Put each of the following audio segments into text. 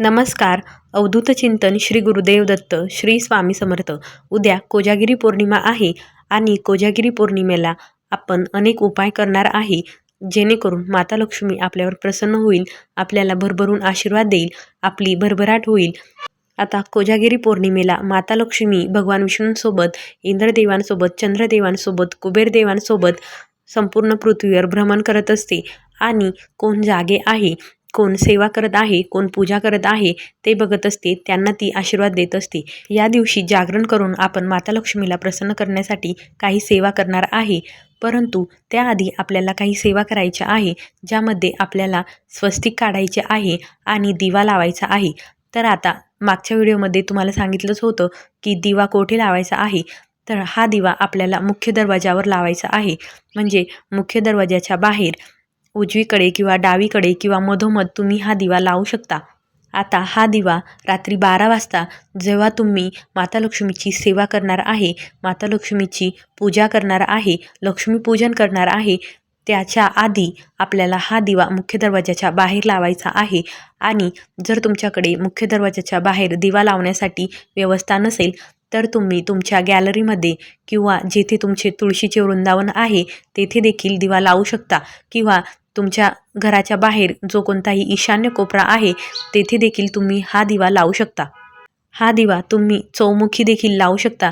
नमस्कार. अवधूत चिंतन श्री गुरुदेव दत्त श्री स्वामी समर्थ. उद्या कोजागिरी पौर्णिमा आहे आणि कोजागिरी पौर्णिमेला आपण अनेक उपाय करणार आहे. जेणेकरून माता लक्ष्मी आपल्यावर प्रसन्न होईल आपल्याला भरभरून आशीर्वाद देईल आपली भरभराट होईल. आता कोजागिरी पौर्णिमेला माता लक्ष्मी भगवान विष्णूंसोबत इंद्रदेवांसोबत चंद्रदेवांसोबत कुबेरदेवांसोबत संपूर्ण पृथ्वीवर भ्रमण करत असते. आणि कोण जागे आहे? कोण सेवा करत आहे कोण पूजा करत आहे ते बघत असते त्यांना ती आशीर्वाद देत असते. या दिवशी जागरण करून आपण माता लक्ष्मीला प्रसन्न करण्यासाठी काही सेवा करणार आहे. परंतु त्याआधी आपल्याला काही सेवा करायच्या आहे ज्यामध्ये आपल्याला स्वस्तिक काढायचे आहे आणि दिवा लावायचा आहे. तर आता मागच्या व्हिडिओमध्ये तुम्हाला सांगितलंच होतं की दिवा कोठे लावायचा आहे? तर हा दिवा आपल्याला मुख्य दरवाजावर लावायचा आहे. म्हणजे मुख्य दरवाजाच्या बाहेर उजवीकडे किंवा डावीकडे किंवा मधोमध तुम्ही हा दिवा लावू शकता. आता हा दिवा रात्री बारा वाजता जेव्हा तुम्ही माता लक्ष्मीची सेवा करणार आहे माता लक्ष्मीची पूजा करणार आहे लक्ष्मीपूजन करणार आहे त्याच्या आधी आपल्याला हा दिवा मुख्य दरवाजाच्या बाहेर लावायचा आहे. आणि जर तुमच्याकडे मुख्य दरवाजाच्या बाहेर दिवा लावण्यासाठी व्यवस्था नसेल तर तुम्ही तुमच्या गॅलरीमध्ये किंवा जेथे तुमचे तुळशीचे वृंदावन आहे तेथे देखील दिवा लावू शकता किंवा तुमच्या घराच्या बाहेर जो कोणताही ईशान्य कोपरा आहे तेथे देखील तुम्ही हा दिवा लावू शकता. हा दिवा तुम्ही चौमुखी देखील लावू शकता.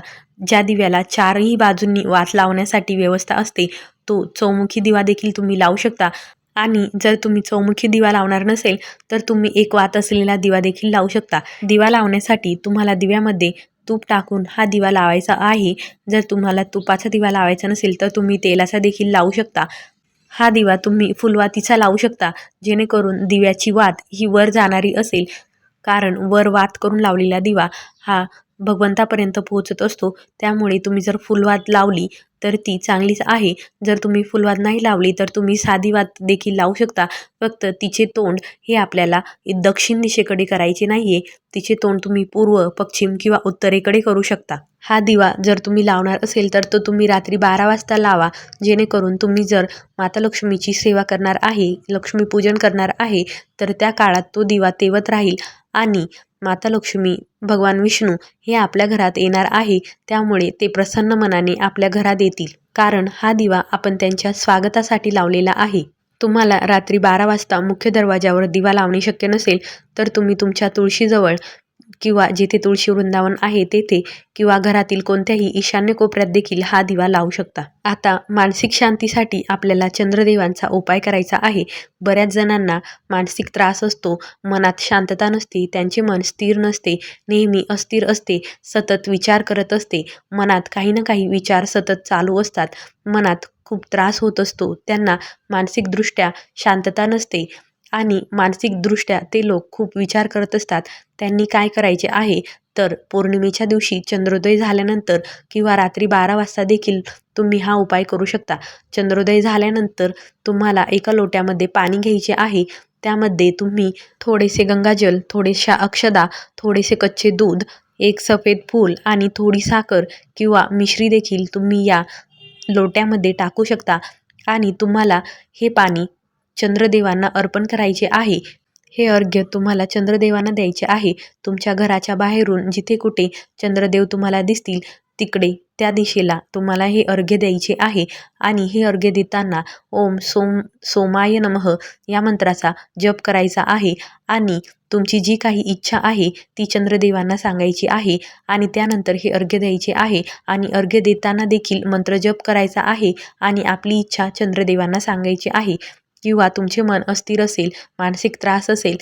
ज्या दिव्याला चारही बाजूंनी वात लावण्यासाठी व्यवस्था असते तो चौमुखी दिवा देखील तुम्ही लावू शकता. आणि जर तुम्ही चौमुखी दिवा लावणार नसेल तर तुम्ही एक वात असलेला दिवा देखील लावू शकता. दिवा लावण्यासाठी तुम्हाला दिव्यामध्ये तूप टाकून हा दिवा लावायचा आहे. जर तुम्हाला तुपाचा दिवा लावायचा नसेल तर तुम्ही तेलाचा देखील लावू शकता. हा दिवा तुम्ही फुलवातीचा लावू शकता. जेणेकरून दिव्याची वात ही वर जाणारी असेल. कारण वर वात करून लावलेला दिवा हा भगवंतापर्यंत पोहोचत असतो. त्यामुळे तुम्ही जर फुलवात लावली तर ती चांगलीच आहे. जर तुम्ही फुलवात नाही लावली तर तुम्ही साधी वात देखील लावू शकता. फक्त तिचे तोंड हे आपल्याला दक्षिण दिशेकडे करायचे नाही आहे तिचे तोंड तुम्ही पूर्व पश्चिम किंवा उत्तरेकडे करू शकता. हा दिवा जर तुम्ही लावणार असेल तर तो तुम्ही रात्री बारा वाजता लावा. जेणेकरून तुम्ही जर माता लक्ष्मीची सेवा करणार आहे लक्ष्मीपूजन करणार आहे तर त्या काळात तो दिवा तेवत राहील. आणि माता लक्ष्मी भगवान विष्णू हे आपल्या घरात येणार आहे त्यामुळे ते प्रसन्न मनाने आपल्या घरात येतील. कारण हा दिवा आपण त्यांच्या स्वागतासाठी लावलेला आहे. तुम्हाला रात्री बारा वाजता मुख्य दरवाजावर दिवा लावणे शक्य नसेल तर तुम्ही तुमच्या तुळशीजवळ किंवा जिथे तुळशी वृंदावन आहे तेथे किंवा घरातील कोणत्याही ईशान्य कोपऱ्यात देखील हा दिवा लावू शकता. आता मानसिक शांतीसाठी आपल्याला चंद्रदेवांचा उपाय करायचा आहे. बऱ्याच जणांना मानसिक त्रास असतो मनात शांतता नसते त्यांचे मन स्थिर नसते नेहमी अस्थिर असते सतत विचार करत असते मनात काही ना काही विचार सतत चालू असतात मनात खूप त्रास होत असतो त्यांना मानसिकदृष्ट्या शांतता नसते आणि मानसिकदृष्ट्या ते लोक खूप विचार करत असतात. त्यांनी काय करायचे आहे? तर पौर्णिमेच्या दिवशी चंद्रोदय झाल्यानंतर किंवा रात्री बारा वाजता देखील तुम्ही हा उपाय करू शकता. चंद्रोदय झाल्यानंतर तुम्हाला एका लोट्यामध्ये पाणी घ्यायचे आहे. त्यामध्ये तुम्ही थोडेसे गंगाजल थोडेशा अक्षदा थोडेसे कच्चे दूध एक सफेद फूल आणि थोडी साखर किंवा मिश्री देखील तुम्ही या लोट्यामध्ये टाकू शकता. आणि तुम्हाला हे पाणी चंद्रदेवांना अर्पण करायचे आहे. हे अर्घ्य तुम्हाला चंद्रदेवांना द्यायचे आहे. तुमच्या घराच्या बाहेरून जिथे कुठे चंद्रदेव तुम्हाला दिसतील तिकडे त्या दिशेला तुम्हाला हे अर्घ्य द्यायचे आहे. आणि हे अर्घ्य देताना ओम सोम सोमाय नमः या मंत्राचा जप करायचा आहे. आणि तुमची जी काही इच्छा आहे ती चंद्रदेवांना सांगायची आहे. आणि त्यानंतर हे अर्घ्य द्यायचे आहे. आणि अर्घ्य देताना देखील मंत्र जप करायचा आहे. आणि आपली इच्छा चंद्रदेवांना सांगायची आहे. किंवा तुमचे मन अस्थिर असेल मानसिक त्रास असेल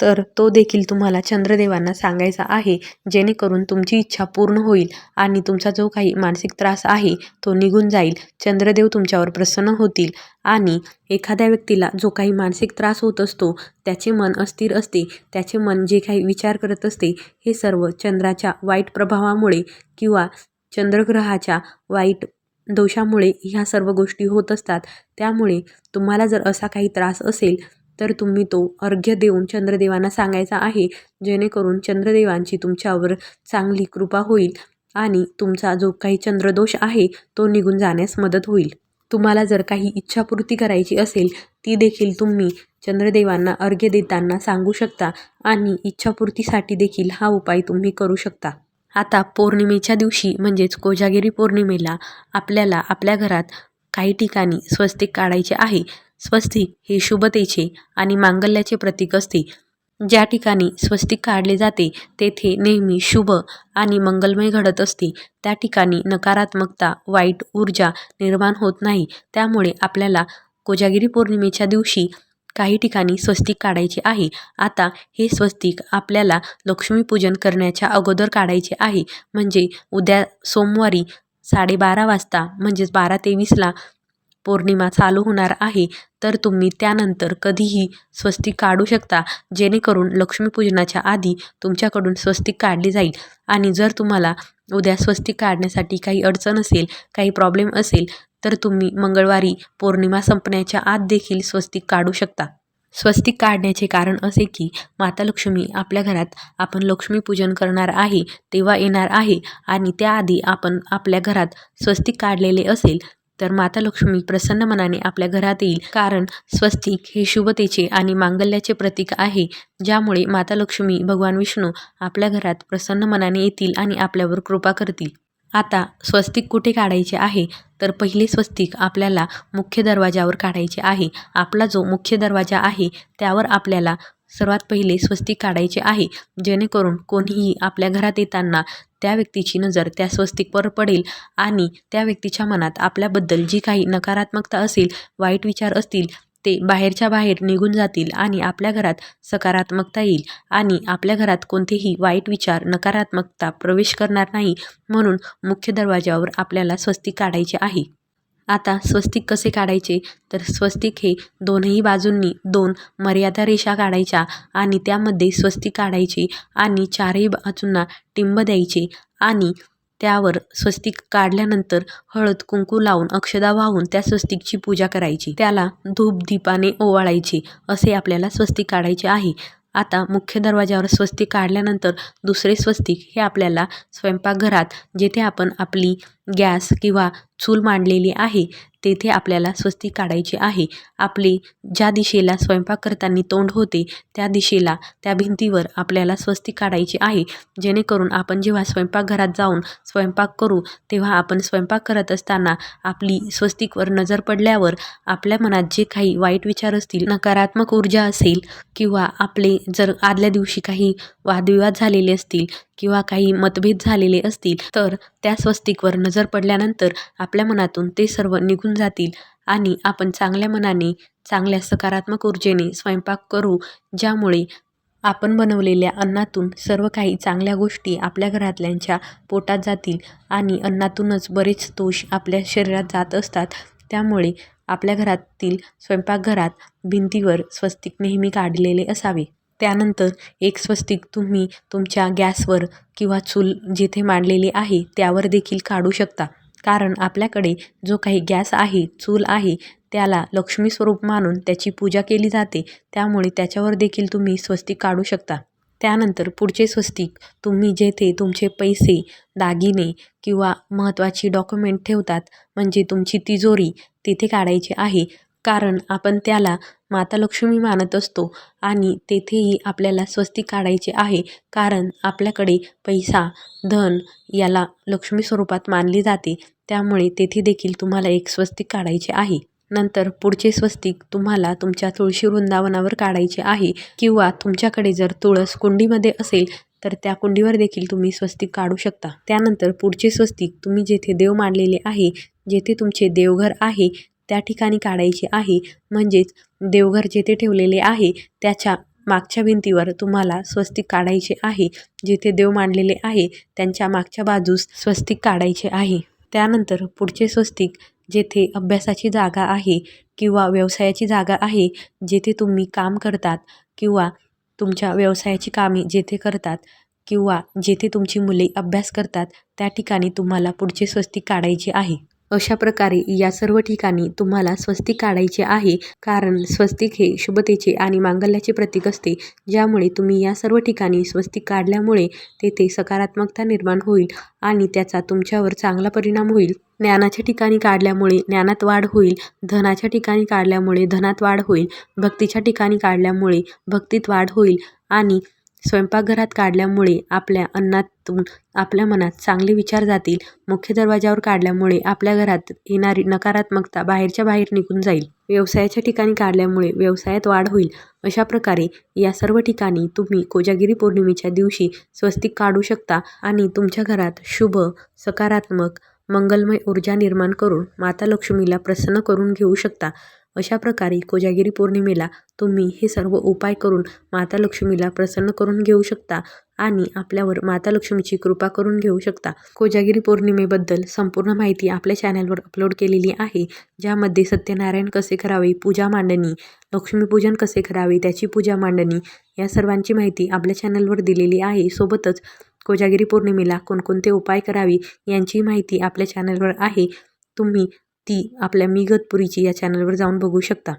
तर तो देखील तुम्हाला चंद्रदेवांना सांगायचा आहे. जेणेकरून तुमची इच्छा पूर्ण होईल आणि तुमचा जो काही मानसिक त्रास आहे तो निघून जाईल. चंद्रदेव तुमच्यावर प्रसन्न होतील आणि एखाद्या व्यक्तीला जो काही मानसिक त्रास होत असतो त्याचे मन अस्थिर असते त्याचे मन जे काही विचार करत असते हे सर्व चंद्राच्या वाईट प्रभावामुळे किंवा चंद्रग्रहाच्या वाईट दोषामुळे ह्या सर्व गोष्टी होत असतात. त्यामुळे तुम्हाला जर असा काही त्रास असेल तर तुम्ही तो अर्घ्य देऊन चंद्रदेवांना सांगायचा आहे. जेणेकरून चंद्रदेवांची तुमच्यावर चांगली कृपा होईल आणि तुमचा जो काही चंद्रदोष आहे तो निघून जाण्यास मदत होईल. तुम्हाला जर काही इच्छापूर्ती करायची असेल ती देखील तुम्ही चंद्रदेवांना अर्घ्य देताना सांगू शकता आणि इच्छापूर्तीसाठी देखील हा उपाय तुम्ही करू शकता. आता पौर्णिमेच्या दिवशी म्हणजेच कोजागिरी पौर्णिमेला आपल्याला आपल्या घरात काही ठिकाणी स्वस्तिक काढायचे आहे. स्वस्तिक हे शुभतेचे आणि मांगल्याचे प्रतीक असते. ज्या ठिकाणी स्वस्तिक काढले जाते तेथे नेहमी शुभ आणि मंगलमय घडत असते. त्या ठिकाणी नकारात्मकता वाईट ऊर्जा निर्माण होत नाही. त्यामुळे आपल्याला कोजागिरी पौर्णिमेच्या दिवशी काही ठिकाणी स्वस्तिक काढायचे आहे. आता हे स्वस्तिक आपल्याला लक्ष्मीपूजन करण्याच्या अगोदर काढायचे आहे. म्हणजे उद्या सोमवारी साडेबारा वाजता म्हणजेच बारा तेवीसला पौर्णिमा चालू होणार आहे. तर तुम्ही त्यानंतर कधीही स्वस्तिक काढू शकता. जेणेकरून लक्ष्मीपूजनाच्या आधी तुमच्याकडून स्वस्तिक काढली जाईल. आणि जर तुम्हाला उद्या स्वस्तिक काढण्यासाठी काही अडचण असेल काही प्रॉब्लेम असेल तर तुम्ही मंगळवारी पौर्णिमा संपण्याच्या आत देखील स्वस्तिक काढू शकता. स्वस्तिक काढण्याचे कारण असे की माता लक्ष्मी आपल्या घरात आपण लक्ष्मीपूजन करणार आहे तेव्हा येणार आहे आणि त्याआधी आपण आपल्या घरात स्वस्तिक काढलेले असेल तर माता लक्ष्मी प्रसन्न मनाने आपल्या घरात येईल. कारण स्वस्तिक हे शुभतेचे आणि मांगल्याचे प्रतीक आहे ज्यामुळे माता लक्ष्मी भगवान विष्णू आपल्या घरात प्रसन्न मनाने येतील आणि आपल्यावर कृपा करतील. आता स्वस्तिक कुठे काढायचे आहे? तर पहिले स्वस्तिक आपल्याला मुख्य दरवाजावर काढायचे आहे. आपला जो मुख्य दरवाजा आहे त्यावर आपल्याला सर्वात पहिले स्वस्तिक काढायचे आहे. जेणेकरून कोणीही आपल्या घरात येताना त्या व्यक्तीची नजर त्या स्वस्तिकवर पडेल आणि त्या व्यक्तीच्या मनात आपल्याबद्दल जी काही नकारात्मकता असेल वाईट विचार असतील ते बाहेरच्या बाहेर निघून जातील आणि आपल्या घरात सकारात्मकता येईल आणि आपल्या घरात कोणतेही वाईट विचार नकारात्मकता प्रवेश करणार नाही म्हणून मुख्य दरवाजावर आपल्याला स्वस्तिक काढायचे आहे. आता स्वस्तिक कसे काढायचे? तर स्वस्तिक हे दोनही बाजूंनी दोन मर्यादा रेषा काढायच्या आणि त्यामध्ये स्वस्तिक काढायचे आणि चारही बाजूंना टिंब द्यायचे आणि त्यावर स्वस्तिक काढल्यानंतर हळद कुंकू लावून अक्षदा वाहून त्या स्वस्तिकची पूजा करायची. त्याला धूप दीपाने ओवाळायचे असे आपल्याला स्वस्तिक काढायचे आहे. आता मुख्य दरवाजावर स्वस्तिक काढल्यानंतर दुसरे स्वस्तिक हे आपल्याला स्वयंपाकघरात जेथे आपण आपली गॅस किंवा चूल मांडलेली आहे तेथे आपल्याला स्वस्तिक काढायची आहे. आपले ज्या दिशेला स्वयंपाक करताना तोंड होते त्या दिशेला त्या भिंतीवर आपल्याला स्वस्तिक काढायची आहे. जेणेकरून आपण जेव्हा स्वयंपाकघरात जाऊन स्वयंपाक करू तेव्हा आपण स्वयंपाक करत असताना आपली स्वस्तिकवर नजर पडल्यावर आपल्या मनात जे काही वाईट विचार असतील नकारात्मक ऊर्जा असेल किंवा आपले जर आदल्या दिवशी काही वादविवाद झालेले असतील किंवा काही मतभेद झालेले असतील तर त्या स्वस्तिकवर नजर पडल्यानंतर आपल्या मनातून ते सर्व निघून जातील. आणि आपण चांगल्या मनाने चांगल्या सकारात्मक ऊर्जेने स्वयंपाक करू ज्यामुळे आपण बनवलेल्या अन्नातून सर्व काही चांगल्या गोष्टी आपल्या घरातल्यांच्या पोटात जातील आणि अन्नातूनच बरेच दोष आपल्या शरीरात जात असतात. त्यामुळे आपल्या घरातील स्वयंपाकघरात भिंतीवर स्वस्तिक नेहमी काढलेले असावे. त्यानंतर एक स्वस्तिक तुम्ही तुमच्या गॅसवर किंवा चूल जिथे मांडलेली आहे त्यावर देखील काढू शकता. कारण आपल्याकडे जो काही गॅस आहे चूल आहे त्याला लक्ष्मी स्वरूप मानून त्याची पूजा केली जाते. त्यामुळे त्याच्यावर देखील तुम्ही स्वस्तिक काढू शकता. त्यानंतर पुढचे स्वस्तिक तुम्ही जेथे तुमचे पैसे दागिने किंवा महत्त्वाची डॉक्युमेंट ठेवतात म्हणजे तुमची तिजोरी तिथे काढायची आहे. कारण आपण त्याला माता लक्ष्मी मानत असतो आणि तेथेही आपल्याला स्वस्तिक काढायचे आहे. कारण आपल्याकडे पैसा धन याला लक्ष्मी स्वरूपात मानले जाते. त्यामुळे तेथे देखील तुम्हाला एक स्वस्तिक काढायचे आहे. नंतर पुढचे स्वस्तिक तुम्हाला तुमच्या तुळशी वृंदावनावर काढायचे आहे. किंवा तुमच्याकडे जर तुळस कुंडीमध्ये असेल तर त्या कुंडीवर देखील तुम्ही स्वस्तिक काढू शकता. त्यानंतर पुढचे स्वस्तिक तुम्ही जेथे देव मांडलेले आहे जेथे तुमचे देवघर आहे त्या ठिकाणी काढायचे आहे. म्हणजेच देवघर जेथे ठेवलेले आहे त्याच्या मागच्या भिंतीवर तुम्हाला स्वस्तिक काढायचे आहे. जिथे देव मांडलेले आहे त्यांच्या मागच्या बाजूस स्वस्तिक काढायचे आहे. त्यानंतर पुढचे स्वस्तिक जेथे अभ्यासाची जागा आहे किंवा व्यवसायाची जागा आहे जेथे तुम्ही काम करतात किंवा तुमच्या व्यवसायाची कामे जेथे करतात किंवा जेथे तुमची मुले अभ्यास करतात त्या ठिकाणी तुम्हाला पुढचे स्वस्तिक काढायचे आहे. अशा प्रकारे या सर्व ठिकाणी तुम्हाला स्वस्तिक काढायचे आहे. कारण स्वस्तिक हे शुभतेचे आणि मांगल्याचे प्रतीक असते. ज्यामुळे तुम्ही या सर्व ठिकाणी स्वस्तिक काढल्यामुळे तेथे सकारात्मकता निर्माण होईल आणि त्याचा तुमच्यावर चांगला परिणाम होईल. ज्ञानाच्या ठिकाणी काढल्यामुळे ज्ञानात वाढ होईल. धनाच्या ठिकाणी काढल्यामुळे धनात वाढ होईल. भक्तीच्या ठिकाणी काढल्यामुळे भक्तीत वाढ होईल आणि स्वयंपाकघरात काढल्यामुळे आपल्या अन्नातून आपल्या मनात चांगले विचार जातील. मुख्य दरवाजावर काढल्यामुळे आपल्या घरात येणारी नकारात्मकता बाहेरच्या बाहेर निघून जाईल. व्यवसायाच्या ठिकाणी काढल्यामुळे व्यवसायात वाढ होईल. अशा प्रकारे या सर्व ठिकाणी तुम्ही कोजागिरी पौर्णिमेच्या दिवशी स्वस्तिक काढू शकता आणि तुमच्या घरात शुभ सकारात्मक मंगलमय ऊर्जा निर्माण करून माता लक्ष्मीला प्रसन्न करून घेऊ शकता. अशा प्रकारे कोजागिरी पौर्णिमेला तुम्ही हे सर्व उपाय करून माता लक्ष्मीला प्रसन्न करून घेऊ शकता आणि आपल्यावर माता लक्ष्मीची कृपा करून घेऊ शकता. कोजागिरी पौर्णिमेबद्दल संपूर्ण माहिती आपल्या चॅनलवर अपलोड केलेली आहे ज्यामध्ये सत्यनारायण कसे करावे पूजा मांडणी लक्ष्मीपूजन कसे करावे त्याची पूजा मांडणी या सर्वांची माहिती आपल्या चॅनलवर दिलेली आहे. सोबतच कोजागिरी पौर्णिमेला कोणकोणते उपाय करावे यांची माहिती आपल्या चॅनलवर आहे. तुम्ही ती आपल्या मी गतपुरीची या चॅनलवर जाऊन बघू शकता.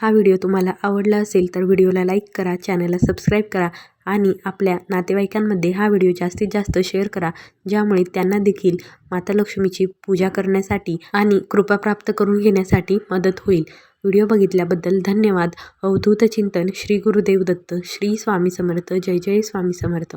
हा व्हिडिओ तुम्हाला आवडला असेल तर व्हिडिओला लाईक करा चॅनलला सबस्क्राईब करा आणि आपल्या नातेवाईकांमध्ये हा व्हिडिओ जास्तीत जास्त शेअर करा ज्यामुळे त्यांना देखील माता लक्ष्मीची पूजा करण्यासाठी आणि कृपा प्राप्त करून घेण्यासाठी मदत होईल. व्हिडिओ बघितल्याबद्दल धन्यवाद. अवधूत चिंतन श्री गुरुदेव दत्त श्री स्वामी समर्थ. जय जय स्वामी समर्थ.